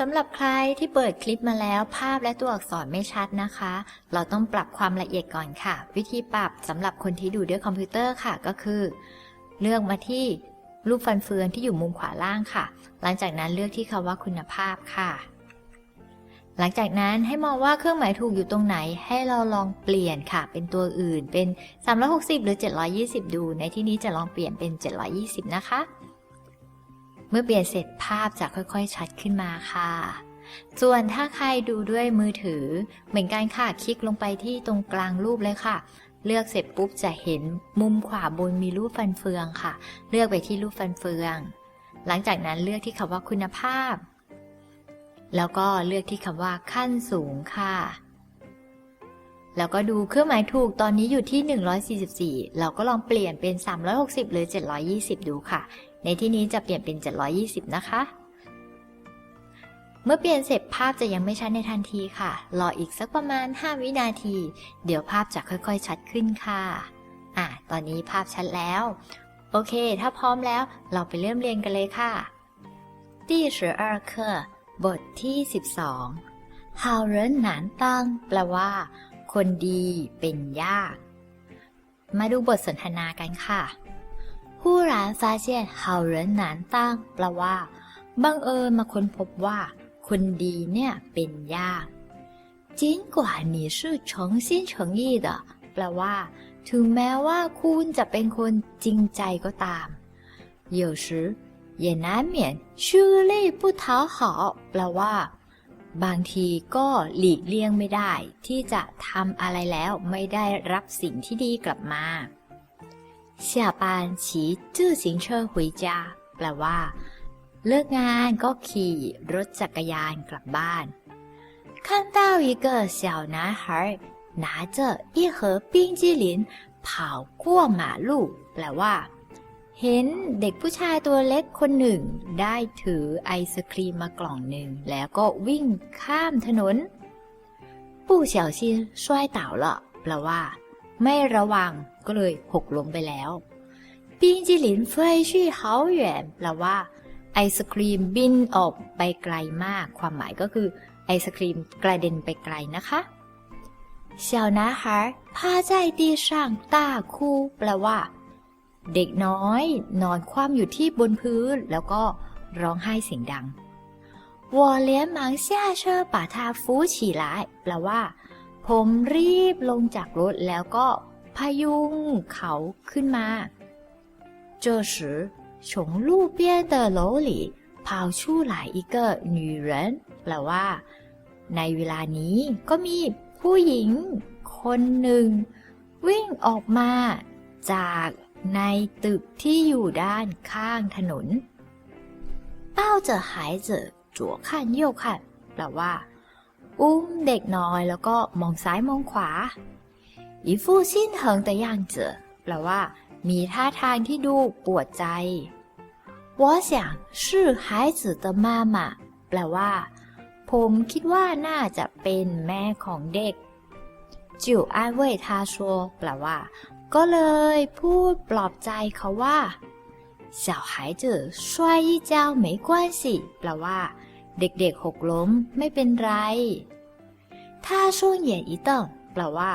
สำหรับใครที่เปิดคลิปมาแล้วภาพและตัวอักษรไม่ชัดนะคะ เราต้องปรับความละเอียดก่อนค่ะ วิธีปรับสำหรับคนที่ดูด้วยคอมพิวเตอร์ค่ะก็คือ เลือกมาที่รูปฟันเฟืองที่อยู่มุมขวาล่างค่ะ หลังจากนั้นเลือกที่คำว่าคุณภาพค่ะ หลังจากนั้นให้มองว่าเครื่องหมายถูกอยู่ตรงไหน ให้เราลองเปลี่ยนค่ะ เป็นตัวอื่นเป็น 360 หรือ 720 ดู ในที่นี้จะลองเปลี่ยนเป็น 720 นะคะ เมื่อเปลี่ยนเสร็จภาพจะค่อยๆ ชัดขึ้นมาค่ะ ส่วนถ้าใครดูด้วยมือถือ เหมือนกันค่ะ คลิกลงไปที่ตรงกลางรูปเลยค่ะ เลือกเสร็จปุ๊บจะเห็นมุมขวาบนมีรูปฟันเฟืองค่ะ เลือกไปที่รูปฟันเฟือง หลังจากนั้นเลือกที่คำว่าคุณภาพ แล้วก็เลือกที่คำว่าขั้นสูงค่ะแล้วก็ดูเครื่องหมายถูกตอนนี้อยู่ที่ 144 เราก็ลองเปลี่ยนเป็น 360 หรือ 720 ดูค่ะ ในที่นี้จะเปลี่ยนเป็น 720 นะคะ เมื่อเปลี่ยนเสร็จภาพจะยังไม่ชัดในทันทีค่ะ รออีกสักประมาณ 5 วินาที เดี๋ยวภาพจะค่อยๆ ชัดขึ้นค่ะ อะ ตอนนี้ภาพชัดแล้ว โอเค ถ้าพร้อมแล้ว เราไปเริ่มเรียนกันเลยค่ะที่สิบ二课บทที่ 12ฮาวเรนหนานตั้งแปลว่า คนดีเป็นยาก มาดูบทสนทนากันค่ะ 忽然发现好人难当แปลว่า บังเอิญมาค้นพบว่า คนดีเนี่ยเป็นยาก尽管你是诚心诚意的แปลว่า ถึงแม้ว่าคุณจะเป็นคนจริงใจก็ตาม有时也难免趋利不讨好แปลว่า บางทีก็หลีกเลี่ยงไม่ได้ ที่จะทำอะไรแล้วไม่ได้รับสิ่งที่ดีกลับมา 下班骑自行车回家แปลว่า เลิกงานก็ขี่รถจักรยานกลับบ้าน看到一个小男孩拿着一盒冰激凌跑过马路แปลว่า เห็นเด็กผู้ชายตัวเล็กคนหนึ่ง ได้ถือไอศครีมมากล่องหนึ่ง แล้วก็วิ่งข้ามถนน不小心摔倒了แปลว่า ไม่ระวัง ก็เลยหกล้มไปแล้วบิงจิหลินเฟยชี่เฮาหยวนแปลว่า ไอศครีมบินออกไปไกลมาก ความหมายก็คือ ไอศครีมกระเด็นไปไกลนะคะเสี่ยวนะฮะผ้าใจตีช่างตาคูแปลว่า เด็กน้อย นอนคว่ำอยู่ที่บนพื้น แล้วก็ร้องไห้เสียงดังวอเลียนมังเซีเชอร์ป่าทาฟูฉีหลแปลว่า ผมรีบลงจากรถแล้วก็ พยุงเขาขึ้นมา这时从路边的楼里跑出来一个女人แปลว่า ในเวลานี้ก็มีผู้หญิง คนหนึ่ง วิ่งออกมาจากในตึกที่อยู่ด้านข้างถนน抱着孩子左看右看แปลว่า อุ้มเด็กน้อยแล้วก็มองซ้ายมองขวา 一副心疼的样子แปลว่า มีท่าทางที่ดูปวดใจ我想是孩子的妈妈แปลว่า ผมคิดว่าน่าจะเป็นแม่ของเด็ก就安慰他说แปลว่า ก็เลยพูดปลอบใจเขาว่า小孩子摔一跤没关系แปลว่า เด็กๆหกล้มไม่เป็นไร他双眼一瞪แปลว่า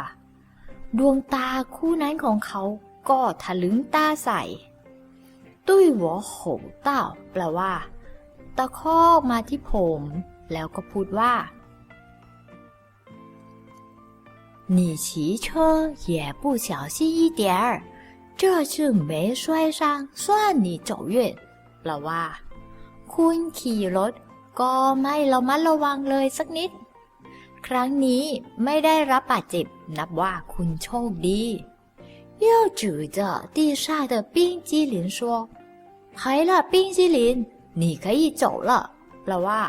ดวงตาคู่นั้นของเขาก็ทะลึงตาใส่ตุ้ยหัวโหเต้าแปลว่า ตะคอกมาที่ผม แล้วก็พูดว่า你骑车也不小心一点儿，这次没摔伤，算你走运。แปลว่า คุณขี่รถ ก็ไม่ระมัดระวังเลยสักนิด ครั้งนี้ไม่ได้รับบาดเจ็บ นับว่าคุณโชคดี又指着地上的冰激凌说：“没了冰激凌，你可以走了。”แปลว่า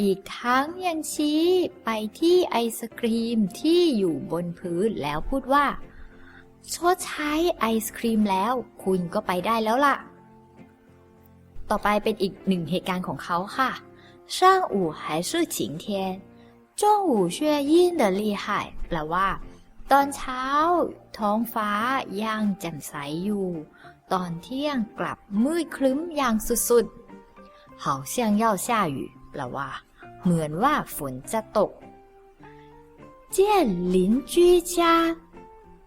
อีกทั้งยังชี้ไปที่ไอศครีมที่อยู่บนพื้นแล้วพูดว่า ชดใช้ไอศครีมแล้ว คุณก็ไปได้แล้วล่ะ ต่อไปเป็นอีกหนึ่งเหตุการณ์ของเขาค่ะ上午还是晴天中午却阴得厉害 แปลว่า ตอนเช้า ท้องฟ้ายังแจ่มใสอยู่ ตอนเที่ยงกลับมืดครึ้มอย่างสุดๆ好像要下雨 แปลว่า เหมือนว่าฝนจะตก见邻居家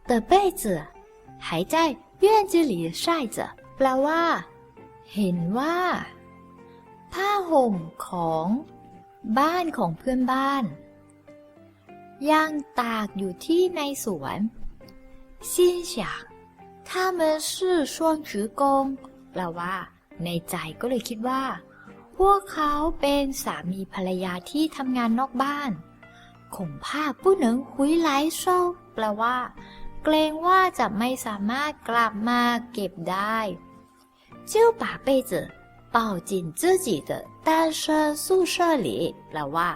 的被子还在院子里晒着แปลว่า เห็นว่า ผ้าห่มของบ้านของเพื่อนบ้าน ยังตากอยู่ที่ในสวน心想他们是双职工แปลว่า ในใจก็เลยคิดว่า พวกเขาเป็นสามีภรรยาที่ทำงานนอกบ้าน恐怕不能回来收แปลว่า เกรงว่าจะไม่สามารถกลับมาเก็บได้就把被子抱进自己的单身宿舍里แปลว่า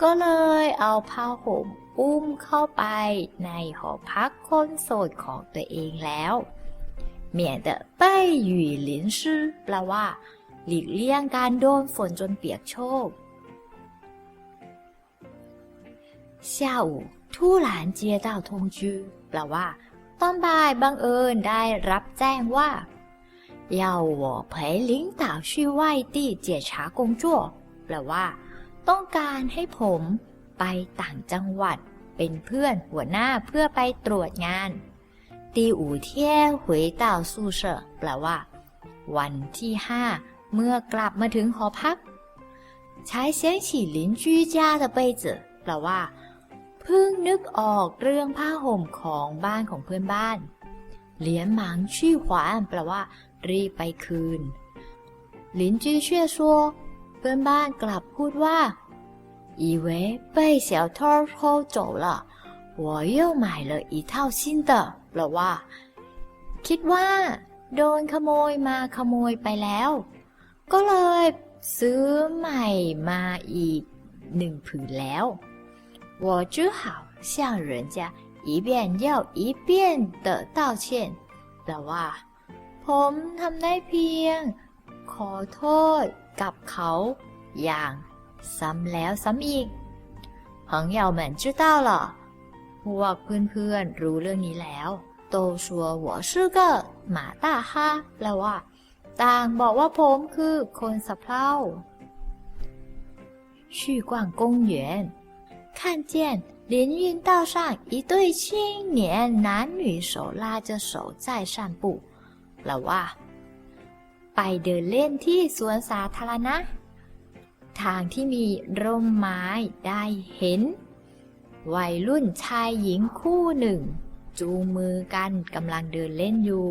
ก็เลยเอาผ้าห่มอุ้มเข้าไปในหอพักคนโสดของตัวเองแล้ว免得被雨淋湿แปลว่า หลีกเลี่ยงการโดนฝนจนเปียกโชก下午突然接到通知แปลว่า ตอนบ่ายบังเอิญได้รับแจ้งว่า要我陪领导去外地检查工作แปลว่า ต้องการให้ผมไปต่างจังหวัดเป็นเพื่อนหัวหน้าเพื่อไปตรวจงานตีอู่เที่ยวหวยเต่าสู่เฉอแปลว่า วันที่ห้าเมื่อกลับมาถึงหอพักใช้เสียงฉี่ลิ้นจี้จ้าตะเปเจอแปลว่าเพิ่งนึกออกเรื่องผ้าห่มของบ้านของเพื่อนบ้านเหรียญหมังชี่ขวานแปลว่า รีบไปคืนลินจี้เชื่อชัว เพื่อนบ้านกลับพูดว่า以为被小偷偷走了我又买了一套新的แปลว่า คิดว่า โดนขโมยมาขโมยไปแล้ว ก็เลยซื้อใหม่มาอีกหนึ่งผืนแล้ว我只好向人家一遍又一遍的道歉แปลว่า ผมทำได้เพียง ขอโทษ กับเขาอย่างซ้ำแล้วซ้ำอีก朋友们知道了พวกเพื่อนๆรู้เรื่องนี้แล้ว都说我是个马大哈แปลว่า ต่างบอกว่าผมคือคนสะเพร่า去逛公园看见连运道上一对青年男女手拉着手在散步แปลว่า ไปเดินเล่นที่สวนสาธารณะ ทางที่มีร่มไม้ได้เห็น วัยรุ่นชายหญิงคู่หนึ่ง จูงมือกันกำลังเดินเล่นอยู่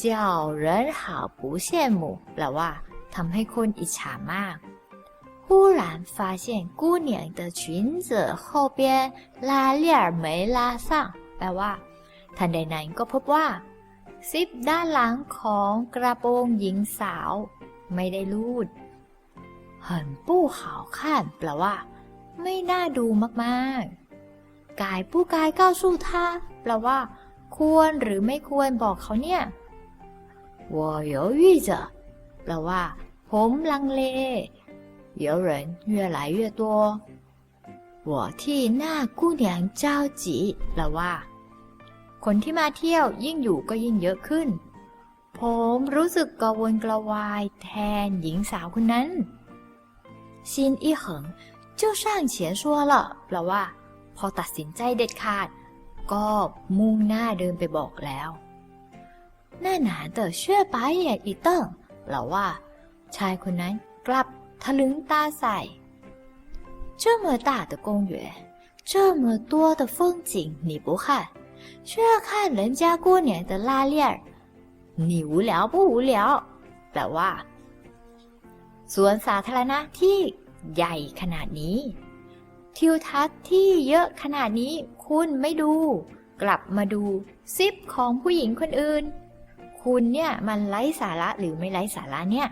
叫人好不羡慕แปลว่าทำให้คนอิจฉามาก忽然发现姑娘的裙子后边拉链没拉上แปลว่า ทันใดนั้นก็พบว่า ซิปด้านหลังของกระโปรงหญิงสาว ไม่ได้รูด很不好看แปลว่า ไม่น่าดูมากๆกายผู้กายก้าวสู้ท่าแปลว่า ควรหรือไม่ควรบอกเขาเนี่ย我犹豫着แปลว่า ผมลังเล有人越来越多我替那姑娘着急แปลว่า คนที่มาเที่ยวยิ่งอยู่ก็ยิ่งเยอะขึ้น ผมรู้สึกกระวนกระวายแทนหญิงสาวคนนั้น心一横就上前说了แปลว่า พอตัดสินใจเด็ดขาด ก็มุ่งหน้าเดินไปบอกแล้ว那男的却白眼一瞪แปลว่า ชายคนนั้นกลับทะลึงตาใส่这么大的公园这么多的风景你不看 却看人家姑娘的拉链儿你无聊不无聊แปลว่า สวนสาธารณะที่ใหญ่ขนาดนี้ ทิวทัศน์ที่เยอะขนาดนี้คุณไม่ดู กลับมาดูซิปของผู้หญิงคนอื่น คุณเนี่ยมันไร้สาระหรือไม่ไร้สาระเนี่ย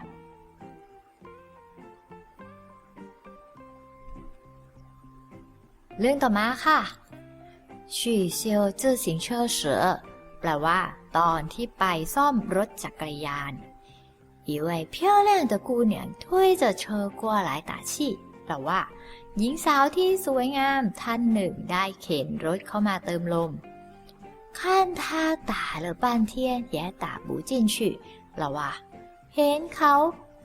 เรื่องต่อมาค่ะ ชี่เซียว自行车时แปลว่า ตอนที่ไปซ่อมรถจักรยาน一位漂亮的姑娘推着车过来打气แปลว่า หญิงสาวที่สวยงามท่านหนึ่งได้เข็นรถเข้ามาเติมลม看他打了半天也打不进去แปลว่า เห็นเขา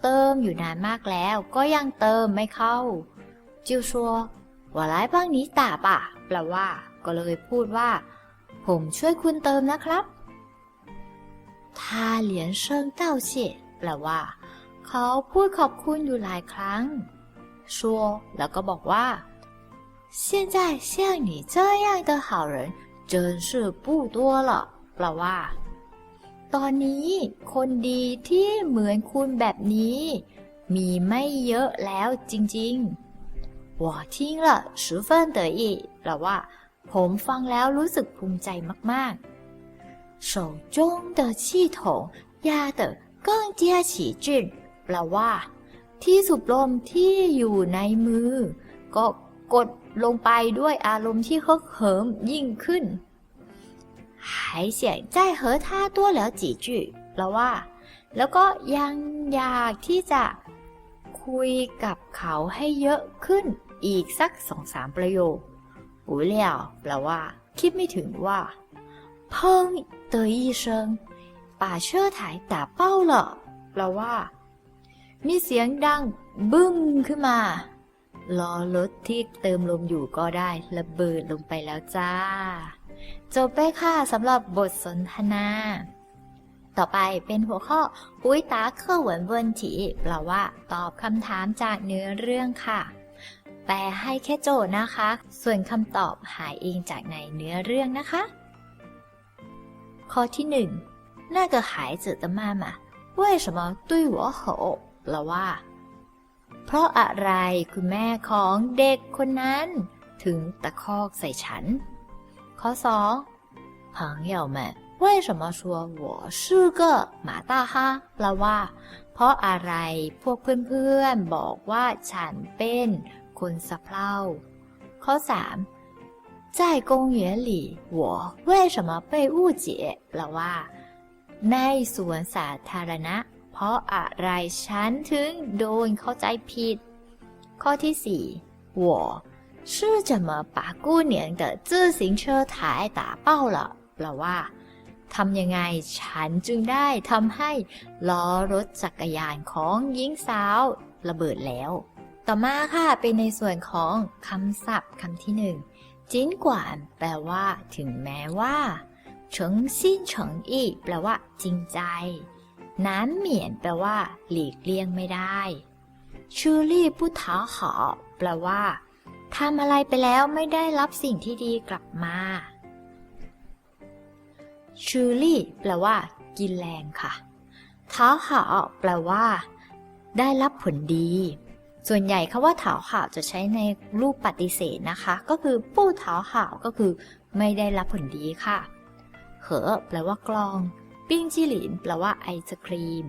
เติมอยู่นานมากแล้ว ก็ยังเติมไม่เข้า จิวชัวว่าไล่บ้างนี้ตาป่ะแปลว่า ก็เลยพูดว่า ผมช่วยคุณเติมนะครับท่าเหลียนเชิงเต้าเฉียแปลว่า เขาพูดขอบคุณอยู่หลายครั้ง ชัวแล้วก็บอกว่า现在像你这样的好人真是不多了แปลว่า ตอนนี้คนดีที่เหมือนคุณแบบนี้ มีไม่เยอะแล้วจริงๆ我听了十分得意แปลว่า ผมฟังแล้วรู้สึกภูมิใจมากๆ手中的气筒压得更加起劲แปลว่า ที่สูบลมที่อยู่ในมือ ก็กดลงไปด้วยอารมณ์ที่ฮึกเหิมยิ่งขึ้น还想再和他多聊几句แปลว่า แล้วก็ยังอยากที่จะคุยกับเขาให้เยอะขึ้นอีกสักสองสามประโยค 无聊แปลว่า คิดไม่ถึงว่า砰的一声把车台打爆了แปลว่า มีเสียงดังบึ้มขึ้นมาล้อรถที่เติมลมอยู่ก็ได้ระเบิดลงไปแล้วจ้า จบไปค่ะสำหรับบทสนทนา ต่อไปเป็นหัวข้ออุ้ยตาเครื่องเหวินเวินถีแปลว่า ตอบคำถามจากเนื้อเรื่องค่ะ แป ลให้แค่โจทย์นะคะ ส่วนคำตอบหายเองจากในเนื้อเรื่องนะคะ ข้อที่หนึ่ง那个孩子的妈妈为什么对我吼แปลว่า เพราะอะไรคุณแม่ของเด็กคนนั้น ถึงตะคอกใส่ฉัน ข้อ2朋友们为什么说我是个马大哈แปลว่า เพราะอะไรพวกเพื่อนๆ บอกว่าฉันเป็น คนสะเพร่า ข้อ3在公园里我为什么被误解แปลว่า ในสวนสาธารณะ เพราะอะไรฉันถึงโดนเข้าใจผิด ข้อที่ 4我是怎么把姑娘的自行车台打爆了แปลว่าทำยังไงฉันจึงได้ทำให้ล้อรถจักรยานของหญิงสาวระเบิดแล้ว ต่อมาค่ะเป็นในส่วนของคำศัพท์คำที่หนึ่งจิ้นกวานแปลว่า ถึงแม้ว่าเฉิงซินเฉิงอีแปลว่า จริงใจน้ำเหมียนแปลว่า หลีกเลี่ยงไม่ได้ ชูรี่ผู้ท้าหอแปลว่าทำอะไรไปแล้วไม่ได้รับสิ่งที่ดีกลับมา ชูรี่แปลว่า กินแรงค่ะท้าหาแปลว่า ได้รับผลดี ส่วนใหญ่คำว่าเท้าหาวจะใช้ในรูปปฏิเสธนะคะ ก็คือปู้เท้าหาวก็คือไม่ได้รับผลดีค่ะ เหอแปลว่ากลอง ปิ้งจิหลินแปลว่าไอศครีม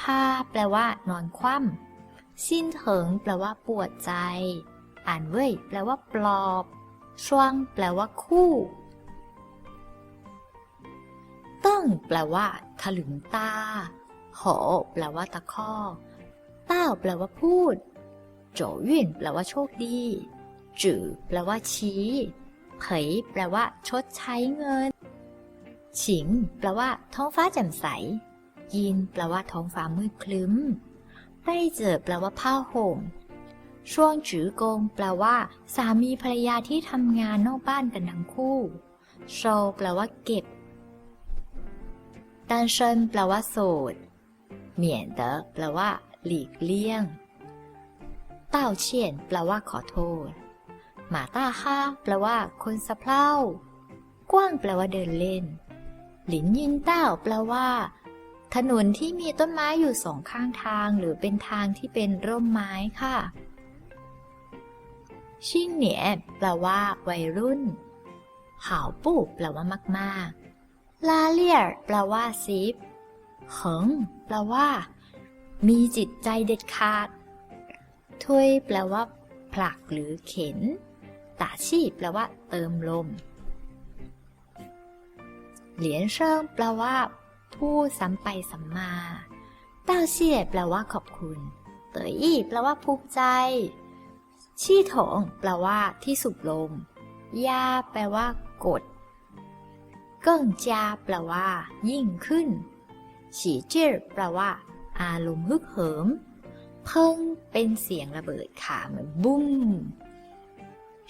ผ้าแปลว่า นอนคว่ำสิ้นเถิง แปลว่าปวดใจ อ่านเว่ยแปลว่าปลอบ ช่วง แปลว่าคู่ตั้งแปลว่า ถลึงตาหอแปลว่าตะคอกเต้าแปลว่าพูด โจยุ่นแปลว่าโชคดี จื่อแปลว่าชี้เผยแปลว่า ชดใช้เงิน ฉิง แปลว่า ท้องฟ้าแจ่มใส ยิน แปลว่าท้องฟ้ามืดคลึ้มไต้เจอแปลว่าผ้าห่มช่วงจือกง แปลว่า สามีภรรยาที่ทำงานนอกบ้านกันทั้งคู่โชแปลว่าเก็บ单身แปลว่าโสดเหมียนเตอแปลว่า หลีกเลี่ยง ต้าเฉียนแปลว่าขอโทษ หมาต้าห้าแปลว่าคนสะเพร่า กว้างแปลว่าเดินเล่น หลินยินเต้าแปลว่า ถนนที่มีต้นไม้อยู่สองข้างทางหรือเป็นทางที่เป็นร่มไม้ค่ะ ชิ่งเหนียแปลว่า วัยรุ่นหาวปู่แปลว่ามากๆ ลาเลียแปลว่าซีฟเหิงแปลว่า มีจิตใจเด็ดขาด ถ้วยแปลว่า ผลักหรือเข็นตาชีแปลว่า เติมลม เหลียนเชิงแปลว่าพูดซ้ำไปซ้ำมาเต้าเชี่ยแปลว่าขอบคุณ เต๋ออี้แปลว่าภูมิใจ ชี่ถงแปลว่าที่สูบลมยาแปลว่ากด เกิ้งจาแปลว่า ยิ่งขึ้นฉีเจิ้แปลว่า อารมณ์ฮึกเหิม เพิ่งเป็นเสียงระเบิดค่ะ เหมือนบุ้ม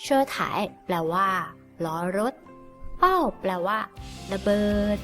เชอร์ถ่ายแปลว่า ล้อรถ เป้าแปลว่า ระเบิด